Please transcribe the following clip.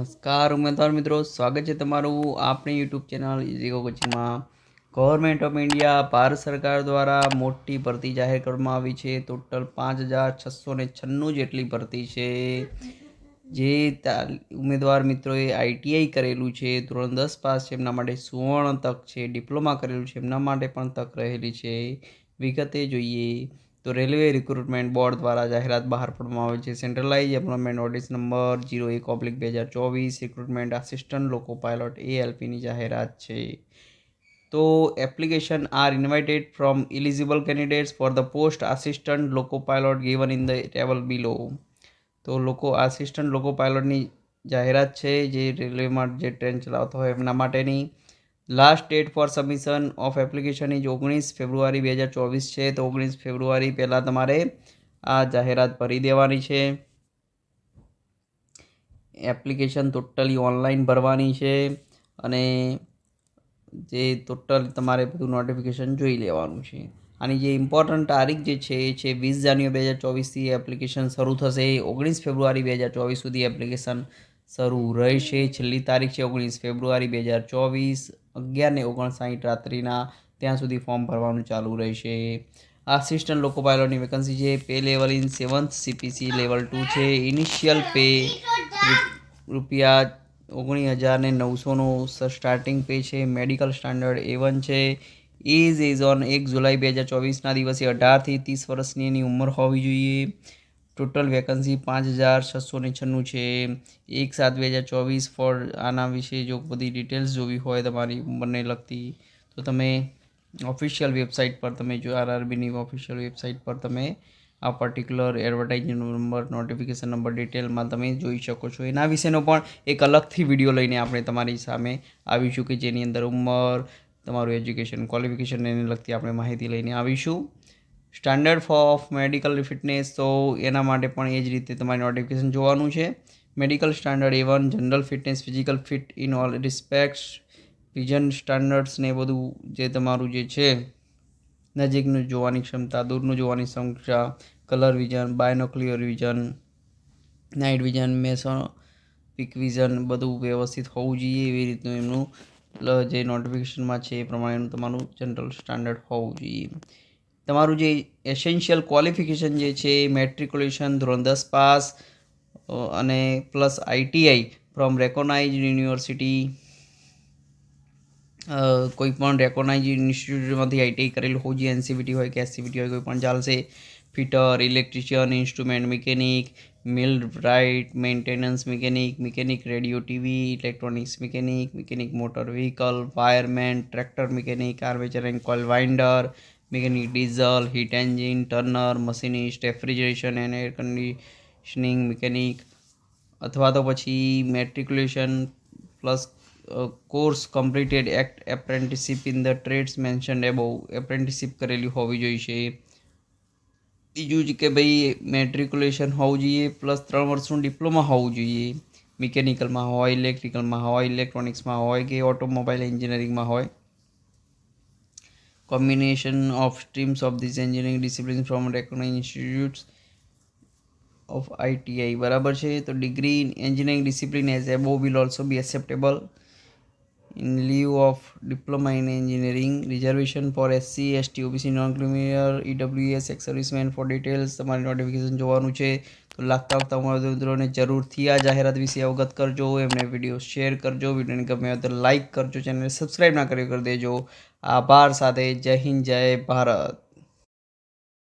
નમસ્કાર ઉમેદવાર મિત્રો. સ્વાગત છે તમારું આપણી યુટ્યુબ ચેનલ ઇઝીગો કોચિંગમાં ગવર્મેન્ટ ઓફ ઇન્ડિયા ભારત સરકાર દ્વારા મોટી ભરતી જાહેર કરવામાં આવી છે. ટોટલ પાંચ હજાર છસો ને છન્નું જેટલી ભરતી છે. જે ઉમેદવાર મિત્રોએ આઈટીઆઈ કરેલું છે. ધોરણ દસ પાસ છે, એમના માટે સુવર્ણ તક છે. ડિપ્લોમા કરેલું છે, એમના માટે પણ તક રહેલી છે. વિગતે જોઈએ. તો રેલવે રિક્રુટમેન્ટ બોર્ડ દ્વારા જાહેરાત બહાર પાડવામાં આવે છે. Centralise employment notice number zero એક ઓબ્લિક બે હજાર ચોવીસ, રિક્રુટમેન્ટ આસિસ્ટન્ટ લોકો પાયલોટ એ એલપીની જાહેરાત છે. તો application are invited from eligible candidates for the post assistant loco pilot given in the table below. તો લોકો આસિસ્ટન્ટ લોકો પાયલોટની જાહેરાત છે, જે રેલવેમાં જે ટ્રેન ચલાવતા હોય એમના માટેની. Last date for submission of application is ઓગણીસ ફેબ્રુઆરી બે હજાર ચોવીસ છે. તો ઓગણીસ ફેબ્રુઆરી પહેલાં તમારે આ જાહેરાત ભરી દેવાની છે. એપ્લિકેશન ટોટલી ઓનલાઈન ભરવાની છે અને જે ટોટલ તમારે બધું નોટિફિકેશન જોઈ લેવાનું છે. આની જે ઇમ્પોર્ટન્ટ તારીખ જે છે એ છે વીસ જાન્યુઆરી બે હજાર ચોવીસથી એપ્લિકેશન શરૂ થશે. ઓગણીસ ફેબ્રુઆરી બે હજાર ચોવીસ સુધી એપ્લિકેશન શરૂ રહેશે. છેલ્લી તારીખ છે ઓગણીસ ફેબ્રુઆરી બે હજાર ચોવીસ. અગિયાર ને ઓગણસાઠ રાત્રિના ત્યાં સુધી ફોર્મ ભરવાનું ચાલુ રહેશે. આસિસ્ટન્ટ લોકો પાયલોટની વેકન્સી છે pay level in seventh CPC level two છે. ઇનિશિયલ પે રૂપિયા ઓગણીસ હજાર ને નવસોનું સ્ટાર્ટિંગ પે છે. મેડિકલ સ્ટાન્ડર્ડ એ વન છે. એજ એઝ ઓન એક જુલાઈ બે હજાર ચોવીસના દિવસે અઢારથી ત્રીસ વર્ષની એની ઉંમર હોવી જોઈએ. ટોટલ વેકન્સી પાંચ હજાર છસો ને છન્નું છે. એક સાત બે હજાર ચોવીસ ફોર આના વિશે જો બધી ડિટેલ્સ જોવી હોય તમારી ઉંમરને લગતી, તો તમે ઓફિશિયલ વેબસાઇટ પર તમે જો આરઆરબીની ઓફિશિયલ વેબસાઇટ પર તમે આ particular advertising number notification number ડિટેલમાં તમે જોઈ શકો છો. એના વિશેનો પણ એક અલગથી વીડિયો લઈને આપણે તમારી સામે આવીશું કે જેની અંદર ઉંમર, તમારું એજ્યુકેશન ક્વોલિફિકેશન એને લગતી આપણે માહિતી લઈને આવીશું. સ્ટાન્ડર્ડ ઓફ મેડિકલ ફિટનેસ, તો એના માટે પણ એ જ રીતે તમારે નોટિફિકેશન જોવાનું છે. Medical standard A one general fitness, physical fit, in all respects, vision standards ને બધું જે તમારું જે છે, નજીકનું જોવાની ક્ષમતા, દૂરનું જોવાની ક્ષમતા, colour vision, binocular vision, night vision, mesopic vision બધું વ્યવસ્થિત હોવું જોઈએ એવી રીતનું એમનું જે નોટિફિકેશનમાં છે એ પ્રમાણેનું તમારું જનરલ સ્ટાન્ડર્ડ હોવું જોઈએ. તમારું જે એસેન્શિયલ ક્વોલિફિકેશન જે છે મેટ્રિક્યુલેશન ધોરણ દસ પાસ અને plus ITI from recognise university કોઈ પણ રેકોનાઇઝ ઇન્સ્ટિટ્યૂટમાંથી આઈટીઆઈ કરેલું હોય જે એનસીવીટી હોય કે એસસીવીટી હોય, કોઈ પણ ચાલશે. Fitter electrician instrument mechanic millwright maintenance mechanic mechanic radio TV electronics mechanic mechanic motor vehicle wireman tractor mechanic armature and coil winder mechanic, diesel, heat engine, turner, machinist, refrigeration and air conditioning mechanic અથવા તો પછી matriculation plus course completed act apprenticeship in the trades mention above apprenticeship કરેલી હોવી જોઈએ બીજું જ કે ભાઈ મેટ્રિક્યુલેશન હોવું જોઈએ પ્લસ ત્રણ વર્ષનું ડિપ્લોમા હોવું જોઈએ. મિકેનિકલમાં હોય, ઇલેક્ટ્રિકલમાં હોય, ઇલેક્ટ્રોનિક્સમાં હોય કે ઓટોમોબાઈલ એન્જિનિયરિંગમાં હોય. Combination of streams of these engineering disciplines from recognized institutes of ITI બરાબર છે? તો degree in engineering discipline as above will also be acceptable in leave of diploma in engineering reservation for SC ST OBC non criminal EWS ex serviceman for details તમારે notification જોવાનું છે. લાગતા આવતા અમારા મિત્રોને જરૂરથી આ જાહેરાત વિશે અવગત કરજો, એમને વીડિયો શેર કરજો, વિડીયોને ગમે તો લાઇક કરજો ચેનલને સબસ્ક્રાઈબ ના કરી કરી દેજો. આભાર સાથે જય હિન્દ, જય ભારત.